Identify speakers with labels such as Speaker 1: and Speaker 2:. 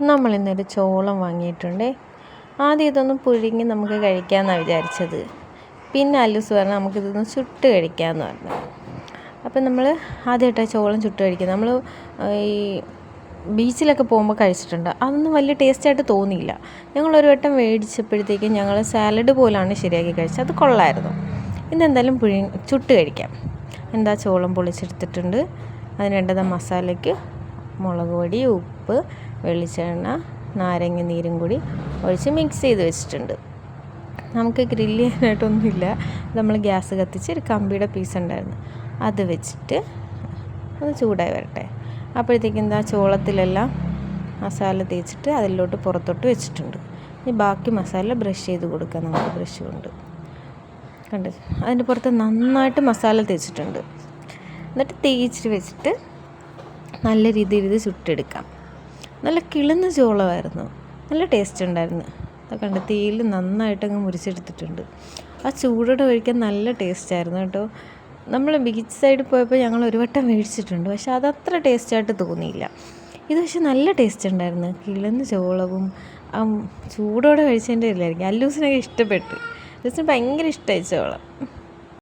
Speaker 1: നമ്മളിന്നൊരു ചോളം വാങ്ങിയിട്ടുണ്ട്. ആദ്യം ഇതൊന്ന് പുഴുങ്ങി നമുക്ക് കഴിക്കാമെന്നാണ് വിചാരിച്ചത്. പിന്നെ അല്ലൂസ് പറഞ്ഞാൽ നമുക്കിതൊന്ന് ചുട്ട് കഴിക്കാമെന്ന് പറഞ്ഞു. അപ്പം നമ്മൾ ആദ്യമായിട്ടാണ് ചോളം ചുട്ട് കഴിക്കുന്നത്. നമ്മൾ ഈ ബീച്ചിലൊക്കെ പോകുമ്പോൾ കഴിച്ചിട്ടുണ്ട്. അതൊന്നും വലിയ ടേസ്റ്റായിട്ട് തോന്നിയില്ല. ഞങ്ങൾ ഒരു വട്ടം മേടിച്ചപ്പോഴത്തേക്കും ഞങ്ങൾ സാലഡ് പോലാണ് ശരിയാക്കി കഴിച്ചത്. അത് കൊള്ളായിരുന്നു. ഇന്നെന്തായാലും പുഴി ചുട്ട് കഴിക്കാം. എന്താ ചോളം പൊളിച്ചെടുത്തിട്ടുണ്ട്. അതിന് വേണ്ടത് മസാലയ്ക്ക് മുളക് പൊടി ഉപ്പ് വെളിച്ചെണ്ണ നാരങ്ങ നീരും കൂടി ഒഴിച്ച് മിക്സ് ചെയ്ത് വെച്ചിട്ടുണ്ട്. നമുക്ക് ഗ്രില്ല് ചെയ്യാനായിട്ടൊന്നുമില്ല. നമ്മൾ ഗ്യാസ് കത്തിച്ച് ഒരു കമ്പിയുടെ പീസ് ഉണ്ടായിരുന്നു. അത് വെച്ചിട്ട് ഒന്ന് ചൂടായി വരട്ടെ. അപ്പോഴത്തേക്കും എന്താ ചോളത്തിലെല്ലാം മസാല തേച്ചിട്ട് അതിലോട്ട് പുറത്തോട്ട് വെച്ചിട്ടുണ്ട്. ഇനി ബാക്കി മസാല ബ്രഷ് ചെയ്ത് കൊടുക്കാം. നമുക്ക് ബ്രഷ് കൊണ്ട്. കണ്ട്? അതിന്റെ പുറത്ത് നന്നായിട്ട് മസാല തേച്ചിട്ടുണ്ട്. എന്നിട്ട് തേച്ചിട്ട് വെച്ചിട്ട് നല്ല രീതിയിൽ ഇത് ചുട്ടെടുക്കാം. നല്ല കിളുന്ന ചോളമായിരുന്നു നല്ല ടേസ്റ്റ് ഉണ്ടായിരുന്നു. അത് കണ്ട് തീയിൽ നന്നായിട്ട് അങ്ങ് മുരിച്ചെടുത്തിട്ടുണ്ട്. ആ ചൂടോടെ കഴിക്കാൻ നല്ല ടേസ്റ്റായിരുന്നു കേട്ടോ. നമ്മൾ ബീച്ച് സൈഡിൽ പോയപ്പോൾ ഞങ്ങൾ ഒരു വട്ടം മേടിച്ചിട്ടുണ്ട്. പക്ഷെ അതത്ര ടേസ്റ്റായിട്ട് തോന്നിയില്ല. ഇത് പക്ഷെ നല്ല ടേസ്റ്റ് ഉണ്ടായിരുന്നു. കിളന്ന് ചോളവും ആ ചൂടോടെ കഴിച്ചതിന്റെ ഇല്ലായിരിക്കും അല്ലൂസിനൊക്കെ ഇഷ്ടപ്പെട്ടു. അല്ലൂസിന് ഭയങ്കര ഇഷ്ടമായി ചോളം.